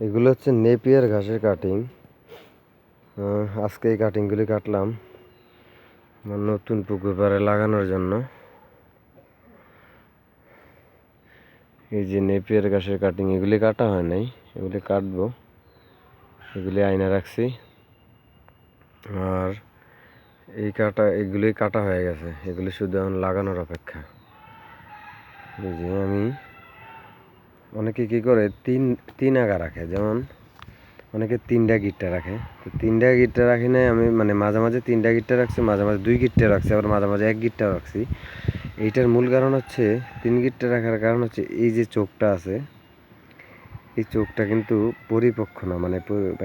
এগুলো হচ্ছে নেপিয়ার ঘাসের কাটিং আজকে এই কাটিংগুলি কাটলাম আমার নতুন পুকুর পাড়ে লাগানোর জন্য। এই যে নেপিয়ার ঘাসের কাটিং এগুলি কাটা হয় নাই, এগুলি কাটবো। এগুলি আয়না রাখছি। আর এই কাটা, এগুলি কাটা হয়ে গেছে। এগুলি শুধু এখন লাগানোর অপেক্ষা। যে আমি অনেকে কি করে, তিন তিন আগা রাখে। যেমন অনেকে তিনটা গিটটা রাখে। তো তিনটা গিটটা রাখি নাই, আমি মানে মাঝে মাঝে তিনটা গিটটা রাখছি, মাঝে মাঝে দুই গিটটা রাখছি, আবার মাঝে মাঝে এক গিটটা রাখছি। এইটার মূল কারণ হচ্ছে, তিন গিটটা রাখার কারণ হচ্ছে, এই যে চোখটা আছে, এই চোখটা কিন্তু পরিপক্ক না মানে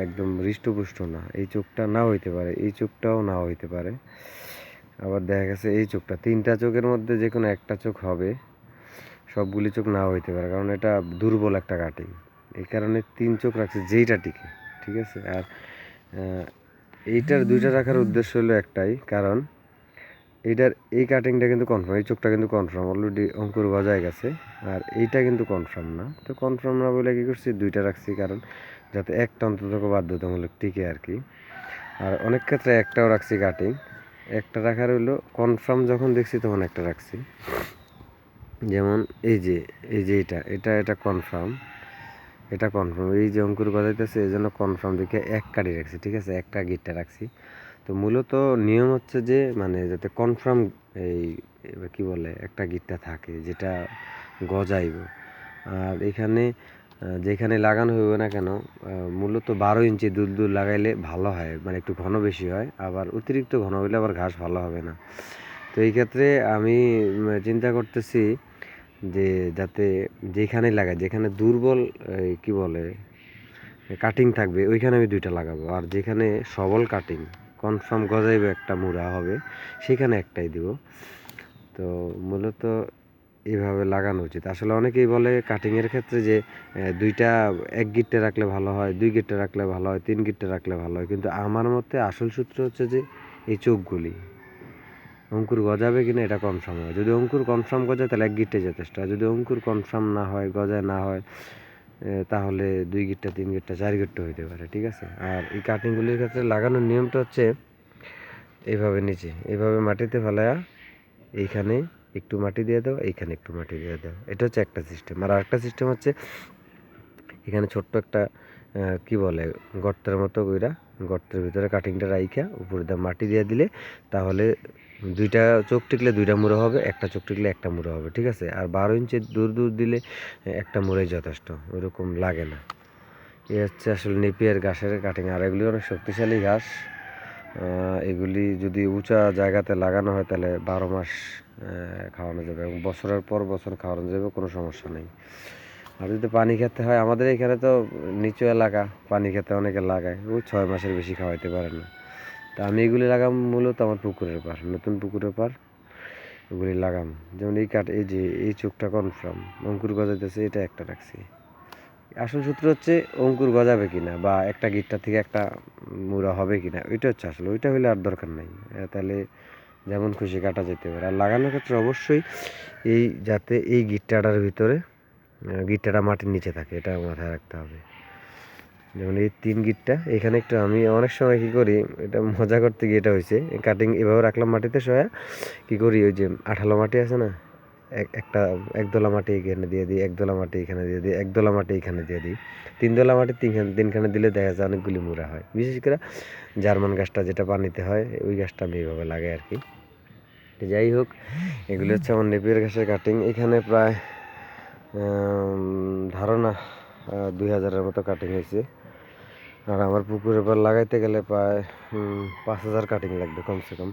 একদম হৃষ্টপুষ্ট না। এই চোখটা না হইতে পারে, এই চোখটাও না হইতে পারে। আবার দেখা গেছে, এই চোখটা তিনটা চোখের মধ্যে যে কোনো একটা চোখ হবে। সবগুলি চোখ নাও হইতে পারে, কারণ এটা দুর্বল একটা কাটিং। এই কারণে তিন চোখ রাখছে, যেইটা টিকে, ঠিক আছে? আর এইটার দুইটা রাখার উদ্দেশ্য হলো একটাই, কারণ এইটার, এই কাটিংটা কিন্তু কনফার্ম এই চোখটা কিন্তু কনফার্ম অলরেডি অঙ্কুর গজায় গেছে, আর এইটা কিন্তু কনফার্ম না। তো কনফার্ম না বলে কী করছি? দুইটা রাখছি, কারণ যাতে একটা অন্তত বাধ্যতামূলক টিকে আর কি। আর অনেক ক্ষেত্রে একটাও রাখছি কাটিং একটা রাখার হলো কনফার্ম যখন দেখছি, তখন একটা রাখছি। যেমন এই যে এই যে এটা এটা এটা কনফার্ম এটা কনফার্ম এই যে অঙ্কুর গজাইতেছে, এই জন্য কনফার্ম দেখে এক কাটি রাখছি, ঠিক আছে? একটা গিটটা রাখছি। তো মূলত নিয়ম হচ্ছে যে মানে যাতে কনফার্ম এই কি বলে, একটা গিটটা থাকে, যেটা গজাইব। আর এখানে যেখানে লাগানো হবে না কেন মূলত বারো ইঞ্চি দুল দুল লাগাইলে ভালো হয় মানে একটু ঘন বেশি হয়, আবার অতিরিক্ত ঘন হইলে আবার ঘাস ভালো হবে না। তো এই ক্ষেত্রে আমি চিন্তা করতেছি যে যাতে যেখানে লাগাই যেখানে দুর্বল কি বলে কাটিং থাকবে, ওইখানে আমি দুইটা লাগাবো। আর যেখানে সবল কাটিং কনফার্ম গজাইবে একটা মুড়া হবে, সেখানে একটাই দিব। তো মূলত এইভাবে লাগানো উচিত। আসলে অনেকেই বলে কাটিংয়ের ক্ষেত্রে যে দুইটা, এক গিট্টে রাখলে ভালো হয়, দুই গিট্টে রাখলে ভালো হয়, তিন গিট্টে রাখলে ভালো হয়। কিন্তু আমার মতে আসল সূত্র হচ্ছে যে, এই চোখগুলি। অঙ্কুর গজাবে কিনা এটা কনফার্ম হয় যদি অঙ্কুর কনফার্ম গজায়, তাহলে এক গিট্টে যথেষ্ট আর যদি অঙ্কুর কনফার্ম না হয়, গজায় না হয় তাহলে দুই গিট্টা, তিন গিট্টা, চার গিট্টা হইতে পারে, ঠিক আছে? আর এই কাটিংগুলির ক্ষেত্রে লাগানোর নিয়মটা হচ্ছে এইভাবে নিচে, এইভাবে মাটিতে ফেলায়া, এইখানে একটু মাটি দিয়ে দাও, এইখানে একটু মাটি দিয়ে দাও। এটা হচ্ছে একটা সিস্টেম আর আরেকটা সিস্টেম হচ্ছে, এখানে ছোট্ট একটা কি বলে, গর্তের মতো কইরা গর্তের ভিতরে কাটিংটা রাইখা, উপরে দিয়ে মাটি দিয়ে দিলে তাহলে দুইটা চোখ টিকলে দুইটা মুড়ো হবে, একটা চোখ টিকলে একটা মুড়ো হবে, ঠিক আছে? আর বারো ইঞ্চি দূর দূর দিলে একটা মুড়োই যথেষ্ট, ওইরকম লাগে না। এ হচ্ছে আসলে নেপিয়ার ঘাসের কাটিং আর এগুলি অনেক শক্তিশালী ঘাস। এগুলি যদি উঁচা জায়গাতে লাগানো হয় তাহলে বারো মাস খাওয়ানো যাবে এবং বছরের পর বছর খাওয়ানো যাবে, কোনো সমস্যা নেই। আর যদি পানি খেতে হয়, আমাদের এখানে তো নিচু এলাকা, পানি খেতে অনেকে লাগায়। ওই ছয় মাসের বেশি খাওয়াইতে পারে না। তা আমি এগুলি লাগাম মূলত আমার পুকুরের পার নতুন পুকুরের পার এগুলি লাগাম। যেমন এই কাঠ, এই যে, এই চোখটা কনফার্ম অঙ্কুর গজাইতেছে, এটা একটা রাখছি। আসল সূত্র হচ্ছে, অঙ্কুর গজাবে কিনা বা একটা গিটটা থেকে একটা মুড়া হবে কিনা, ওইটা হচ্ছে আসলে, ওইটা হলে আর দরকার নাই। তাহলে যেমন খুশি কাটা যেতে পারে। আর লাগানোর ক্ষেত্রে অবশ্যই এই, যাতে এই গিটটাটার ভিতরে গিট্টাটা মাটির নিচে থাকে, এটা মাথায় রাখতে হবে। যেমন এই তিন গিটটা, এখানে একটু আমি অনেক সময় কী করি, এটা মজা করতে গিয়ে এটা হয়েছে কাটিং এভাবে রাখলাম মাটিতে সয়া, কী করি ওই যে আঠালো মাটি আছে না, এক, একটা একদলা মাটি এখানে দিয়ে দিই একদলা মাটি এখানে দিয়ে দিই একদলা মাটি এখানে দিয়ে দিই। তিন দলা মাটি তিনখানে তিনখানে দিলে দেখা যায় অনেকগুলি মুড়া হয়। বিশেষ করে জার্মান গাছটা যেটা পানিতে হয়, ওই গাছটা আমি এইভাবে লাগাই আর কি। যাই হোক, এগুলো হচ্ছে আমার নেপিয়ার গাছের কাটিং এখানে প্রায় ধারণা দুই হাজারের মতো কাটিং হয়েছে। আর আমার পুকুরের পর লাগাইতে গেলে প্রায় পাঁচ হাজার কাটিং লাগবে কমসে কম।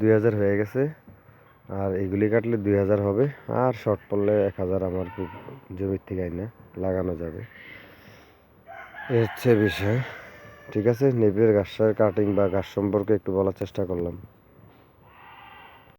দুই হাজার হয়ে গেছে, আর এগুলি কাটলে দুই হাজার হবে, আর শর্ট পড়লে এক হাজার আমার জমির থেকে আইনা লাগানো যাবে। এই হচ্ছে বিষয়। ঠিক আছে, নেপিয়ার গাছের কাটিং বা গাছ সম্পর্কে একটু বলার চেষ্টা করলাম।